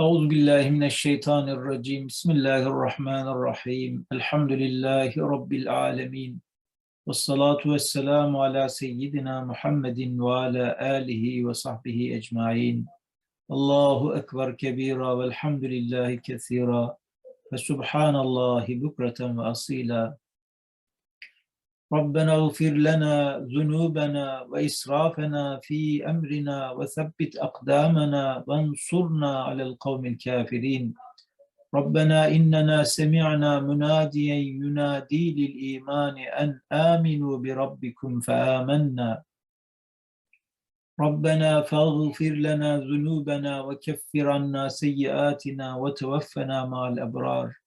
Euzu billahi mineşşeytanirracim. Bismillahirrahmanirrahim. Elhamdülillahi rabbil alamin. Ves salatu vesselamu ala seyyidina Muhammedin ve ala alihi ve sahbihi ecmaîn. Allahu ekber kebira velhamdülillahi kesira. Ve subhanallahi bukreten ve asila. ربنا اغفر لنا ذنوبنا وإسرافنا في أمرنا وثبت أقدامنا وانصرنا على القوم الكافرين. ربنا إننا سمعنا مناديا ينادي للإيمان أن آمنوا بربكم فآمنا. ربنا فاغفر لنا ذنوبنا وكفر عنا سيئاتنا وتوفنا مع الأبرار.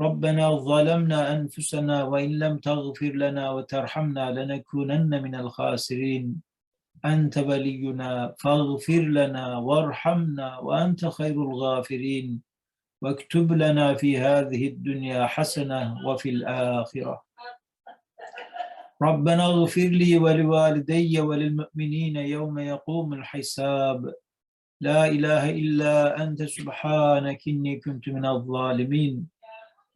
ربنا ظلمنا أنفسنا وإن لم تغفر لنا وترحمنا لنكونن من الخاسرين. أنت ولينا فاغفر لنا وارحمنا وأنت خير الغافرين. واكتب لنا في هذه الدنيا حسنة وفي الآخرة. ربنا اغفر لي ولوالدي وللمؤمنين يوم يقوم الحساب. لا إله إلا أنت سبحانك إني كنت من الظالمين.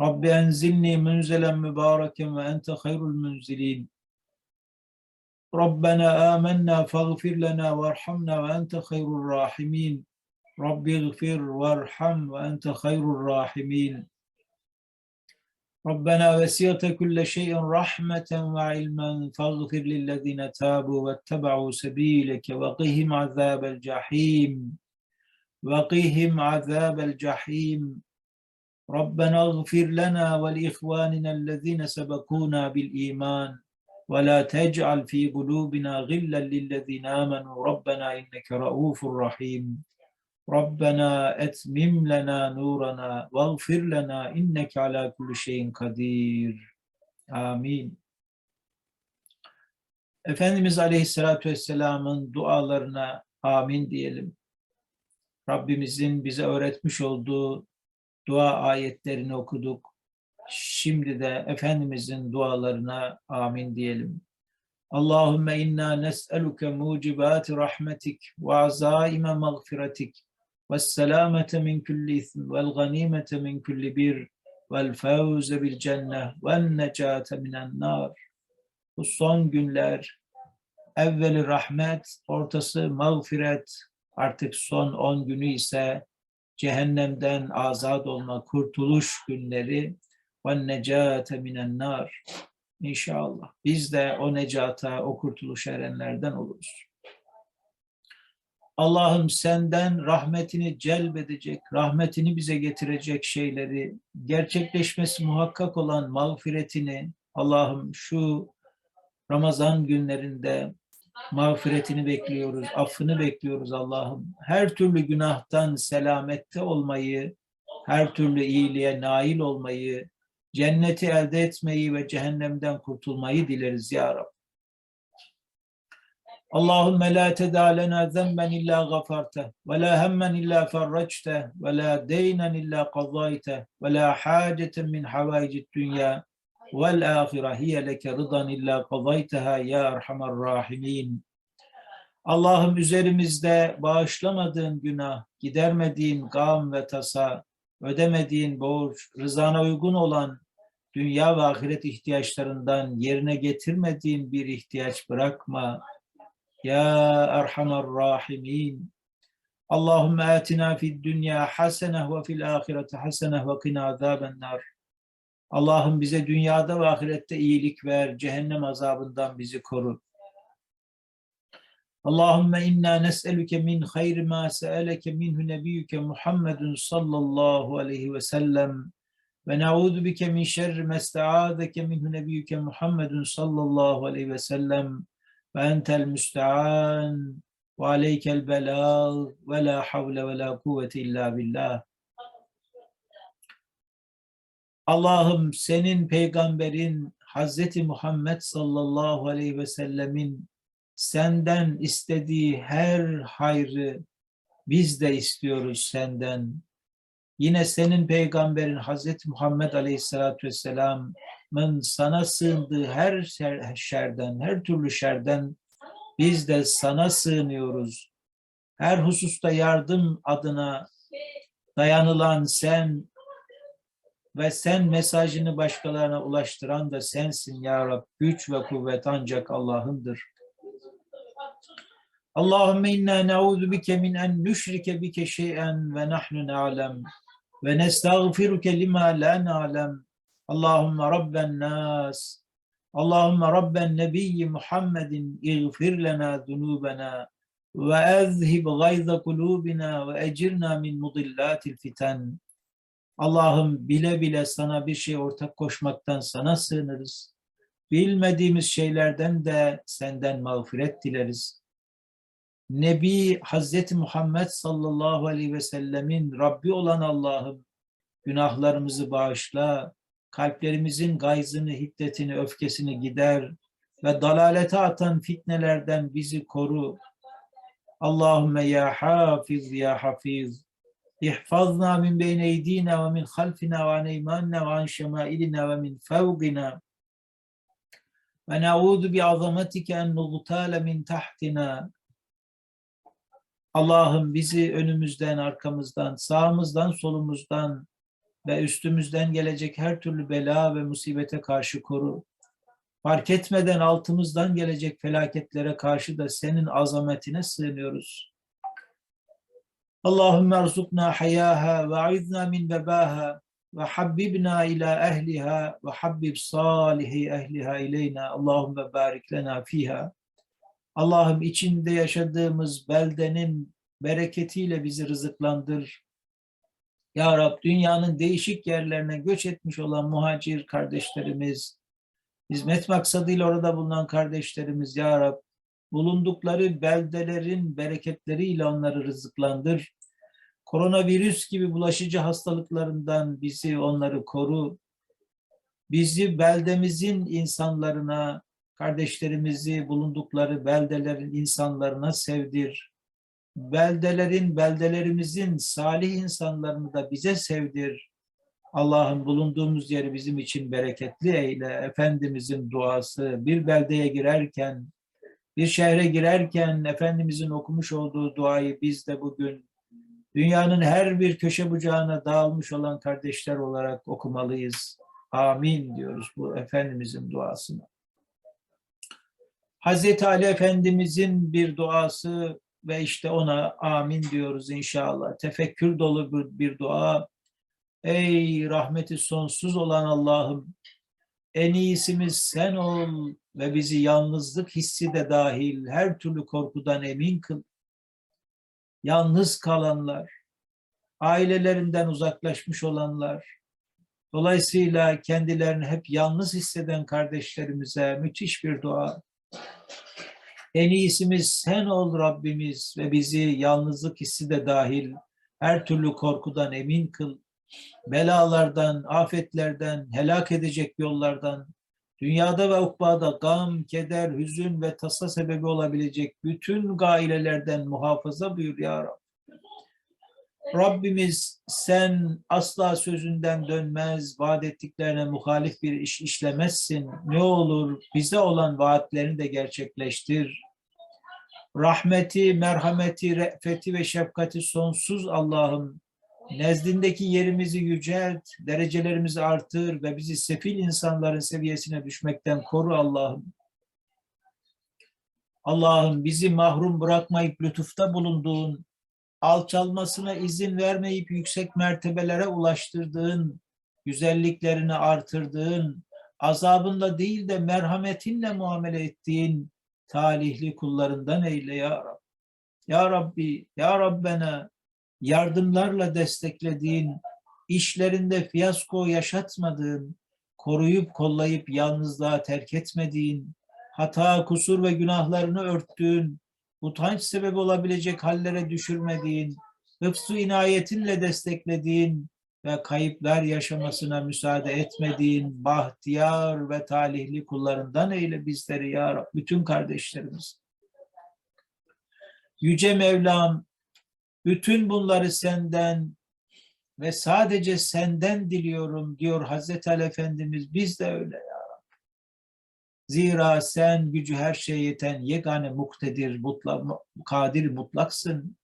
رب أنزلني منزلا مباركا وأنت خير المنزلين. ربنا آمنا فاغفر لنا وارحمنا وأنت خير الراحمين. رب اغفر وارحم وأنت خير الراحمين. ربنا وسعت كل شيء رحمة وعلما فاغفر للذين تابوا واتبعوا سبيلك وقهم عذاب الجحيم. وقهم عذاب الجحيم. ربنا اغفر لنا ولإخواننا الذين سبقونا بالإيمان ولا تجعل في قلوبنا غلا للذين آمنوا ربنا إنك رؤوف رحيم ربنا أتمم لنا نورنا واغفر لنا إنك على كل شيء قدير آمين Efendimiz Aleyhisselatü Vesselam'ın dualarına amin diyelim. Rabbimizin bize öğretmiş olduğu dua ayetlerini okuduk. Şimdi de Efendimizin dualarına amin diyelim. Allahümme inna nes'eluke mucibati rahmetik ve azaime mağfiretik ve selamete min kulli ism vel ganimete min kulli bir vel fevze bil cenneh ve necate minen nar. Bu son günler evveli rahmet, ortası mağfiret, artık son on günü ise cehennemden azat olma, kurtuluş günleri ve necate minen nar. İnşallah. Biz de o necata, o kurtuluş erenlerden oluruz. Allah'ım senden rahmetini celbedecek, rahmetini bize getirecek şeyleri, gerçekleşmesi muhakkak olan mağfiretini, Allah'ım şu Ramazan günlerinde mağfiretini bekliyoruz, affını bekliyoruz Allah'ım. Her türlü günahtan selamette olmayı, her türlü iyiliğe nail olmayı, cenneti elde etmeyi ve cehennemden kurtulmayı dileriz ya Rab. Allahümme la tedâ lena zemben illa gafarte ve la hemmen illa ferraçte ve la deynen illa qadayte ve la haceten min havaicid dünya ahire hiye leke rıdan illa qadayteha ya erhamer rahimin. Allah'ım üzerimizde bağışlamadığın günah, gidermediğin gam ve tasa, ödemediğin borç, rızana uygun olan dünya ve ahiret ihtiyaçlarından yerine getirmediğin bir ihtiyaç bırakma. Ya Erhamer Rahimin. Allahümme atina fid dünya hasene ve fil ahireti hasene ve qina azaben nar. Allah'ım bize dünyada ve ahirette iyilik ver, cehennem azabından bizi koru. Allahümme inna nes'eluke min hayri ma se'eleke minhu nebiyyüke Muhammedun sallallahu aleyhi ve sellem ve na'udhu bike min şerri ma esta'adeke minhu nebiyyüke Muhammedun sallallahu aleyhi ve sellem ve entel müste'an ve aleykel belâg ve la havle ve la kuvvete illa billah. Allah'ım senin peygamberin Hazreti Muhammed sallallahu aleyhi ve sellemin senden istediği her hayrı biz de istiyoruz senden. Yine senin peygamberin Hazreti Muhammed aleyhissalatü vesselamın sana sığındığı her şer- şerden, her türlü şerden biz de sana sığınıyoruz. Her hususta yardım adına dayanılan sen ve sen mesajını başkalarına ulaştıran da sensin ya Rab. Güç ve kuvvet ancak Allah'ındır. Allahümme inna ne'udhu bike min en nüşrike bike şey'en ve nahnu na'lem ve nestağfiruke lima la na'lem. Allahümme rabben nas. Allahümme rabben nebiyyi Muhammedin iğfir lena zunubena ve ezhib gayza kulubina ve ecirna min mudillatil fiten. Allah'ım bile bile sana bir şey ortak koşmaktan sana sığınırız. Bilmediğimiz şeylerden de senden mağfiret dileriz. Nebi Hazreti Muhammed sallallahu aleyhi ve sellemin Rabbi olan Allah'ım günahlarımızı bağışla, kalplerimizin gayzını, hiddetini, öfkesini gider ve dalalete atan fitnelerden bizi koru. Allahümme ya hafiz ya hafiz. İhfazna min beyne eydina ve min halfina ve an eymanina ve an şemailina ve min fevqina. Ve na'udu bi azametike en nugtale min tahtina. Allah'ım bizi önümüzden, arkamızdan, sağımızdan, solumuzdan ve üstümüzden gelecek her türlü bela ve musibete karşı koru. Fark etmeden altımızdan gelecek felaketlere karşı da senin azametine sığınıyoruz. Allahümme erzukna hayaha ve aizna min vebaha ve habbibna ila ehliha ve habbib salihi ehliha ileyna. Allahümme barik lena fiha. Allah'ım içinde yaşadığımız beldenin bereketiyle bizi rızıklandır. Ya Rab dünyanın değişik yerlerine göç etmiş olan muhacir kardeşlerimiz, hizmet maksadıyla orada bulunan kardeşlerimiz Ya Rab, bulundukları beldelerin bereketleriyle onları rızıklandır. Koronavirüs gibi bulaşıcı hastalıklarından bizi, onları koru. Bizi beldemizin insanlarına, kardeşlerimizi bulundukları beldelerin insanlarına sevdir. Beldelerin, beldelerimizin salih insanlarını da bize sevdir. Allah'ın bulunduğumuz yeri bizim için bereketli eyle. Efendimizin duası bir beldeye girerken, bir şehre girerken Efendimizin okumuş olduğu duayı biz de bugün dünyanın her bir köşe bucağına dağılmış olan kardeşler olarak okumalıyız. Amin diyoruz bu Efendimizin duasını. Hazreti Ali Efendimizin bir duası ve işte ona amin diyoruz inşallah. Tefekkür dolu bir, bir dua. Ey rahmeti sonsuz olan Allah'ım, en iyisimiz sen ol ve bizi yalnızlık hissi de dahil her türlü korkudan emin kıl. Yalnız kalanlar, ailelerinden uzaklaşmış olanlar, dolayısıyla kendilerini hep yalnız hisseden kardeşlerimize müthiş bir dua. En iyisimiz sen ol Rabbimiz ve bizi yalnızlık hissi de dahil her türlü korkudan emin kıl. Belalardan, afetlerden, helak edecek yollardan, dünyada ve ukbada gam, keder, hüzün ve tasa sebebi olabilecek bütün gailelerden muhafaza buyur ya Rab. Rabbimiz sen asla sözünden dönmez, vaat ettiklerine muhalif bir iş işlemezsin. Ne olur bize olan vaatlerini de gerçekleştir. Rahmeti, merhameti, re'feti ve şefkati sonsuz Allah'ım. Nezdindeki yerimizi yücelt, derecelerimizi artır ve bizi sefil insanların seviyesine düşmekten koru Allah'ım. Allah'ım bizi mahrum bırakmayıp lütufta bulunduğun, alçalmasına izin vermeyip yüksek mertebelere ulaştırdığın, güzelliklerini artırdığın, azabınla değil de merhametinle muamele ettiğin talihli kullarından eyle ya Rab. Ya Rabbi, Ya Rabbena yardımlarla desteklediğin, işlerinde fiyasko yaşatmadığın, koruyup kollayıp yalnızlığa terk etmediğin, hata, kusur ve günahlarını örttüğün, utanç sebebi olabilecek hallere düşürmediğin, hıfzu inayetinle desteklediğin ve kayıplar yaşamasına müsaade etmediğin bahtiyar ve talihli kullarından eyle bizleri ya Rab, bütün kardeşlerimiz. Yüce Mevlam, bütün bunları senden ve sadece senden diliyorum diyor Hazreti Ali Efendimiz. Biz de öyle ya. Zira sen gücü her şeye yeten yegane muktedir, mutlak, kadir mutlaksın.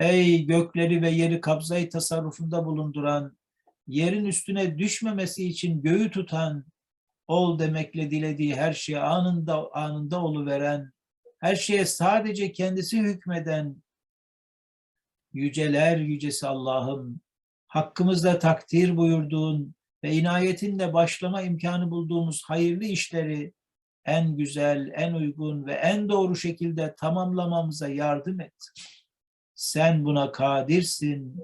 Ey gökleri ve yeri kabzayı tasarrufunda bulunduran, yerin üstüne düşmemesi için göğü tutan, ol demekle dilediği her şeye anında anında oluveren, her şeye sadece kendisi hükmeden, yüceler yücesi Allah'ım, hakkımızda takdir buyurduğun ve inayetinle başlama imkanı bulduğumuz hayırlı işleri en güzel, en uygun ve en doğru şekilde tamamlamamıza yardım et. Sen buna kadirsin.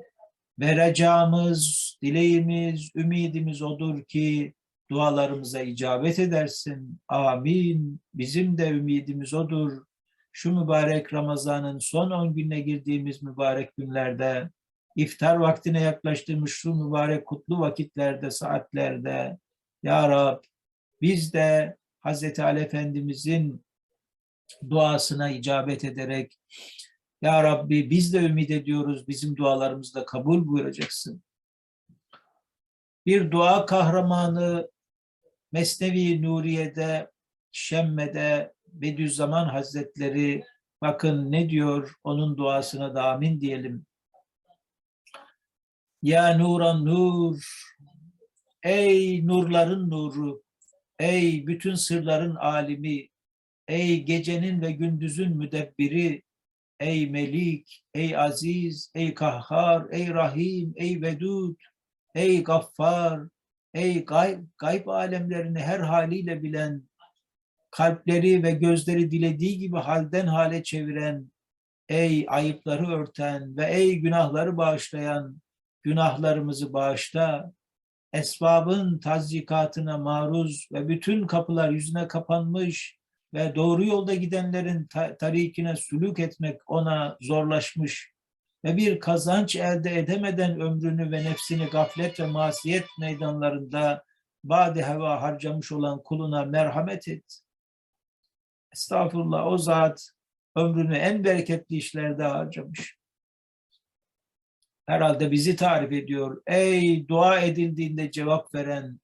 Vereceğimiz, dileğimiz, ümidimiz odur ki dualarımıza icabet edersin. Amin. Bizim de ümidimiz odur. Şu mübarek Ramazan'ın son 10 gününe girdiğimiz mübarek günlerde, iftar vaktine yaklaştığımız şu mübarek kutlu vakitlerde, saatlerde, Ya Rab, biz de Hazreti Ali Efendimizin duasına icabet ederek Ya Rabbi biz de ümit ediyoruz bizim dualarımızı da kabul buyuracaksın. Bir dua kahramanı Mesnevi Nuriye'de, Şemme'de Bediüzzaman Hazretleri bakın ne diyor onun duasına da amin diyelim. Ya nuran nur, ey nurların nuru, ey bütün sırların alimi, ey gecenin ve gündüzün müdebbiri, ey melik, ey aziz, ey kahhar, ey rahim, ey vedud, ey gaffar, ey gayb, gayb alemlerini her haliyle bilen, kalpleri ve gözleri dilediği gibi halden hale çeviren, ey ayıpları örten ve ey günahları bağışlayan, günahlarımızı bağışla, esbabın tazyikatına maruz ve bütün kapılar yüzüne kapanmış ve doğru yolda gidenlerin ta- tarikine sülük etmek ona zorlaşmış ve bir kazanç elde edemeden ömrünü ve nefsini gaflet ve masiyet meydanlarında bade heva harcamış olan kuluna merhamet et. Estağfurullah o zat ömrünü en bereketli işlerde harcamış herhalde bizi tarif ediyor. Ey dua edildiğinde cevap veren,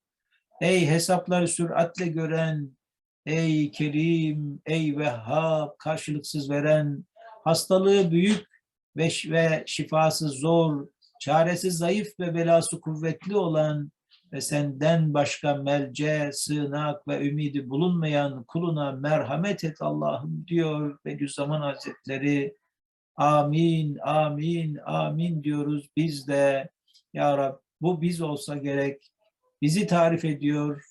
ey hesapları süratle gören, ey Kerim, ey Vehhab, karşılıksız veren, hastalığı büyük ve, ve şifası zor, çaresi zayıf ve belası kuvvetli olan ve senden başka melce, sığınak ve ümidi bulunmayan kuluna merhamet et Allah'ım diyor Bediüzzaman Hazretleri. Amin, amin, amin diyoruz biz de. Ya Rab bu biz olsa gerek. Bizi tarif ediyor,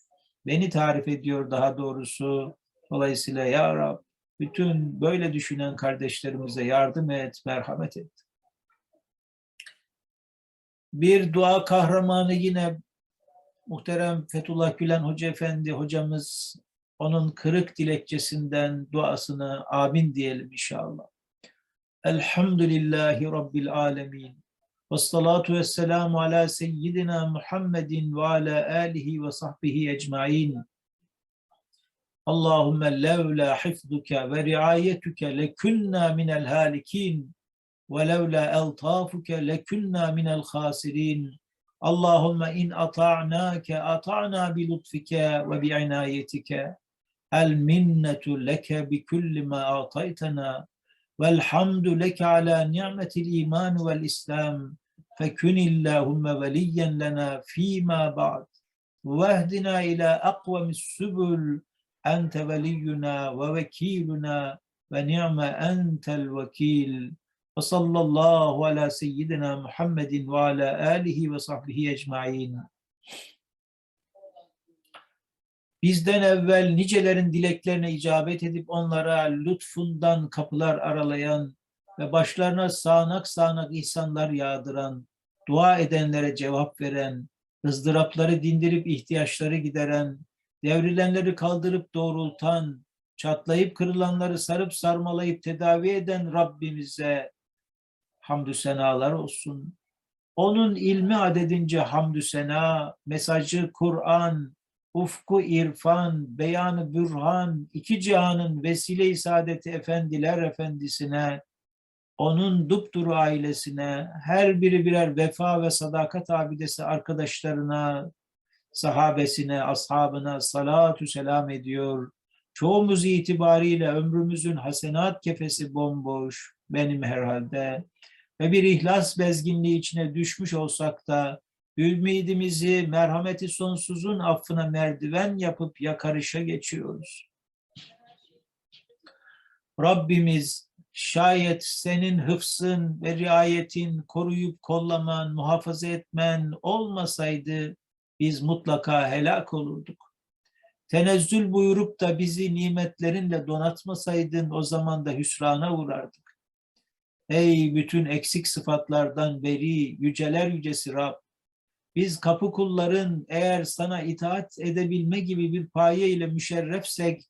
beni tarif ediyor daha doğrusu. Dolayısıyla Ya Rab bütün böyle düşünen kardeşlerimize yardım et, merhamet et. Bir dua kahramanı yine muhterem Fethullah Gülen Hoca Efendi hocamız onun kırık dilekçesinden duasını amin diyelim inşallah. Elhamdülillahi Rabbil alemin. Ve salatu ve selamu ala seyyidina Muhammedin ve ala alihi ve sahbihi ecmain. Allahümme levla hifzuke ve riayetuke lekunna minel halikin ve levla eltafuke lekunna minel khasirin. اللهم إن أطعناك أطعنا بلطفك وبعنايتك المنة لك بكل ما أعطيتنا والحمد لك على نعمة الإيمان والإسلام فكن اللهم وليا لنا فيما بعد واهدنا إلى أقوم السبل أنت ولينا ووكيلنا ونعم أنت الوكيل Ve sallallahu ala seyyidina Muhammedin ve ala alihi ve sahbihi ecmain. Bizden evvel nicelerin dileklerine icabet edip onlara lütfundan kapılar aralayan ve başlarına sağanak sağanak ihsanlar yağdıran, dua edenlere cevap veren, ızdırapları dindirip ihtiyaçları gideren, devrilenleri kaldırıp doğrultan, çatlayıp kırılanları sarıp sarmalayıp tedavi eden Rabbimize hamdü senalar olsun. Onun ilmi adedince hamdü sena, mesajı Kur'an, ufku irfan, beyanı bürhan, iki cihanın vesile-i saadeti efendiler efendisine, onun dupduru ailesine, her biri birer vefa ve sadakat abidesi arkadaşlarına, sahabesine, ashabına salatu selam ediyor. Çoğumuz itibariyle ömrümüzün hasenat kefesi bomboş, benim herhalde. Ve bir ihlas bezginliği içine düşmüş olsak da ümidimizi merhameti sonsuzun affına merdiven yapıp yakarışa geçiyoruz. Rabbimiz şayet senin hıfsın ve riayetin, koruyup kollaman, muhafaza etmen olmasaydı biz mutlaka helak olurduk. Tenezzül buyurup da bizi nimetlerinle donatmasaydın o zaman da hüsrana uğrardık. Ey bütün eksik sıfatlardan beri yüceler yücesi Rab, biz kapı kulların eğer sana itaat edebilme gibi bir paye ile müşerrefsek,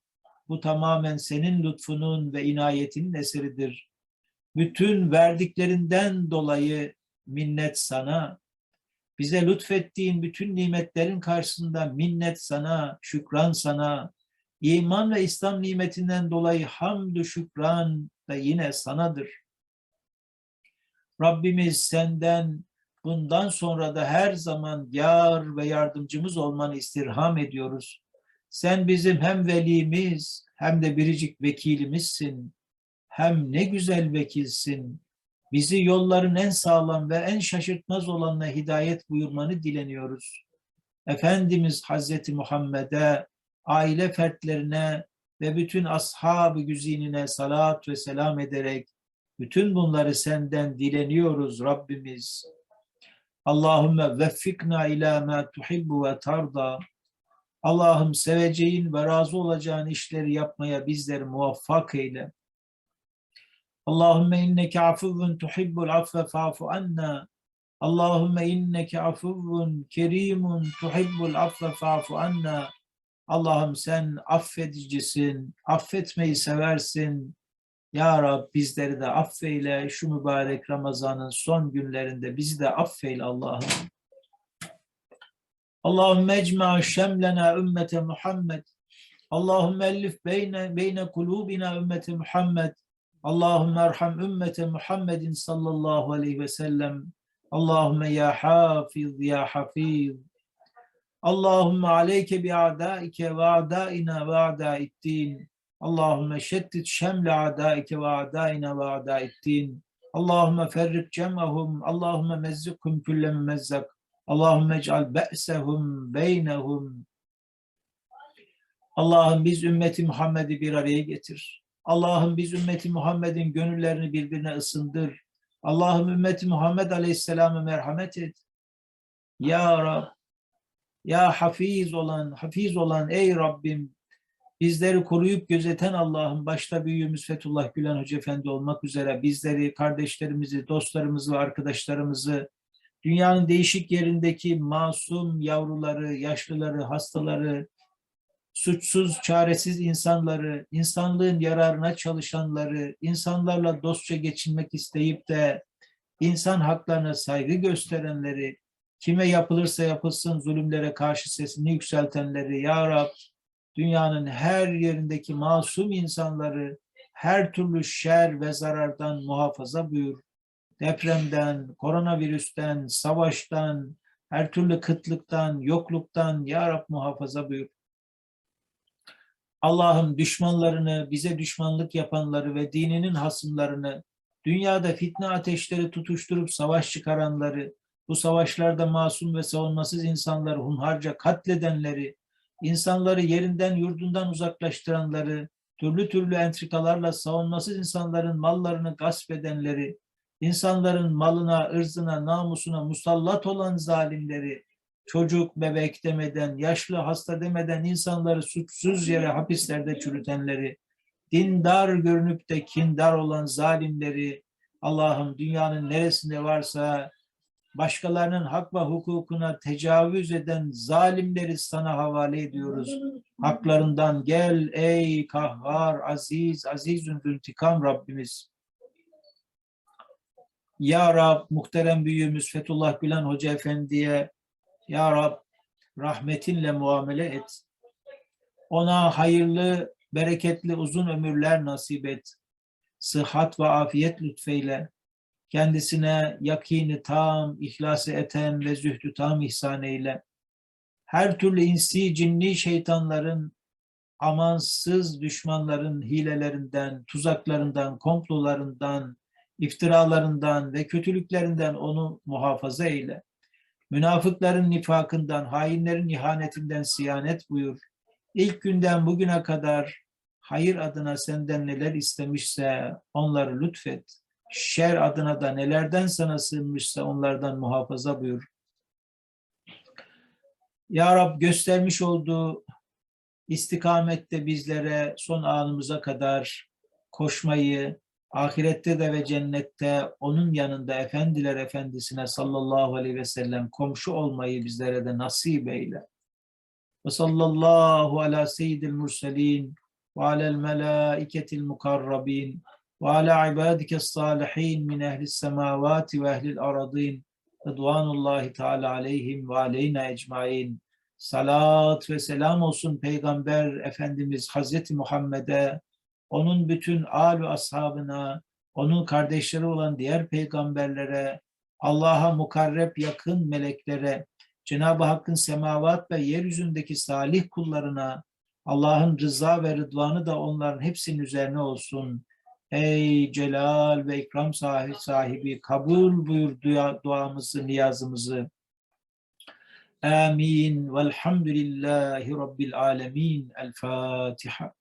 bu tamamen senin lütfunun ve inayetinin eseridir. Bütün verdiklerinden dolayı minnet sana, bize lütfettiğin bütün nimetlerin karşısında minnet sana, şükran sana, iman ve İslam nimetinden dolayı hamdü şükran da yine sanadır. Rabbimiz senden bundan sonra da her zaman yar ve yardımcımız olmanı istirham ediyoruz. Sen bizim hem velimiz hem de biricik vekilimizsin. Hem ne güzel vekilsin. Bizi yolların en sağlam ve en şaşırtmaz olanına hidayet buyurmanı dileniyoruz. Efendimiz Hazreti Muhammed'e, aile fertlerine ve bütün ashab-ı güzinine salat ve selam ederek bütün bunları senden dileniyoruz Rabbimiz. Allahümme veffikna ila ma tuhibbu ve tarda. Allah'ım seveceğin ve razı olacağın işleri yapmaya bizleri muvaffak eyle. Allahümme inneke afuvun tuhibbul affe fa'fu anna. Allahümme inneke afuvun kerimun tuhibbul affe fa'fu anna. Allah'ım sen affedicisin, affetmeyi seversin. Ya Rab bizleri de affeyle şu mübarek Ramazan'ın son günlerinde bizi de affeyle Allah'ım. Allahümme ecma şemlena ümmete Muhammed. Allahümme ellif beyne, beyne kulubina ümmete Muhammed. Allahümme erham ümmete Muhammedin sallallahu aleyhi ve sellem. Allahümme ya hafiz ya hafiz. Allahümme aleyke bi a'daike ve a'daina ve a'daiddin. Allahümme şeddit şemle a'daike ve a'daina ve a'daiddin. Allahümme ferrik cem'ahum. Allahümme mezzikhum külle mezzak. Allahümme ec'al be'sehum beynehum. Allah'ım biz ümmeti Muhammed'i bir araya getir. Allah'ım biz ümmeti Muhammed'in gönüllerini birbirine ısındır. Allah'ım ümmeti Muhammed Aleyhisselam'a merhamet et. Ya Rab, ya hafiz olan, hafiz olan ey Rabbim, bizleri koruyup gözeten Allah'ım, başta büyüğümüz Fethullah Gülen Hoca Efendi olmak üzere bizleri, kardeşlerimizi, dostlarımızı ve arkadaşlarımızı, dünyanın değişik yerindeki masum yavruları, yaşlıları, hastaları, suçsuz, çaresiz insanları, insanlığın yararına çalışanları, insanlarla dostça geçinmek isteyip de insan haklarına saygı gösterenleri, kime yapılırsa yapılsın zulümlere karşı sesini yükseltenleri, Ya Rab, dünyanın her yerindeki masum insanları her türlü şer ve zarardan muhafaza buyur. Depremden, koronavirüsten, savaştan, her türlü kıtlıktan, yokluktan Ya Rab muhafaza buyur. Allah'ım düşmanlarını, bize düşmanlık yapanları ve dininin hasımlarını, dünyada fitne ateşleri tutuşturup savaş çıkaranları, bu savaşlarda masum ve savunmasız insanları hunharca katledenleri, insanları yerinden yurdundan uzaklaştıranları, türlü türlü entrikalarla savunmasız insanların mallarını gasp edenleri, insanların malına, ırzına, namusuna musallat olan zalimleri, çocuk, bebek demeden, yaşlı, hasta demeden insanları suçsuz yere hapislerde çürütenleri, dindar görünüp de kindar olan zalimleri, Allah'ım dünyanın neresinde varsa başkalarının hak ve hukukuna tecavüz eden zalimleri sana havale ediyoruz. Haklarından gel ey kahhar, aziz, azizün intikam Rabbimiz. Ya Rab, muhterem büyüğümüz Fethullah Gülen Hoca Efendi'ye Ya Rab, rahmetinle muamele et. Ona hayırlı, bereketli uzun ömürler nasip et. Sıhhat ve afiyet lütfeyle kendisine yakini tam, ihlası eten ve zühdü tam ihsan eyle. Her türlü insi, cinni şeytanların, amansız düşmanların hilelerinden, tuzaklarından, komplolarından, iftiralarından ve kötülüklerinden onu muhafaza eyle. Münafıkların nifakından, hainlerin ihanetinden siyanet buyur. İlk günden bugüne kadar hayır adına senden neler istemişse onları lütfet. Şer adına da nelerden sana sığınmışsa onlardan muhafaza buyur. Ya Rab göstermiş olduğu istikamette bizlere son anımıza kadar koşmayı, ahirette de ve cennette onun yanında efendiler efendisine sallallahu aleyhi ve sellem komşu olmayı bizlere de nasip eyle. Ve sallallahu ala seyyidil murselin ve alel melaiketil mukarrabin ve ala ibadike salihin min ehlis semavati ve ehlil aradin Rıdvanullahi Teala aleyhim ve aleyna ecmain. Salat ve selam olsun Peygamber Efendimiz Hazreti Muhammed'e, onun bütün âl ve ashabına, onun kardeşleri olan diğer peygamberlere, Allah'a mukarreb yakın meleklere, Cenab-ı Hakk'ın semavat ve yeryüzündeki salih kullarına, Allah'ın rıza ve rıdvanı da onların hepsinin üzerine olsun. Ey celal ve ikram sahibi, sahibi kabul buyur dua, duamızı, niyazımızı. Amin. Velhamdülillahi Rabbil alemin. El Fatiha.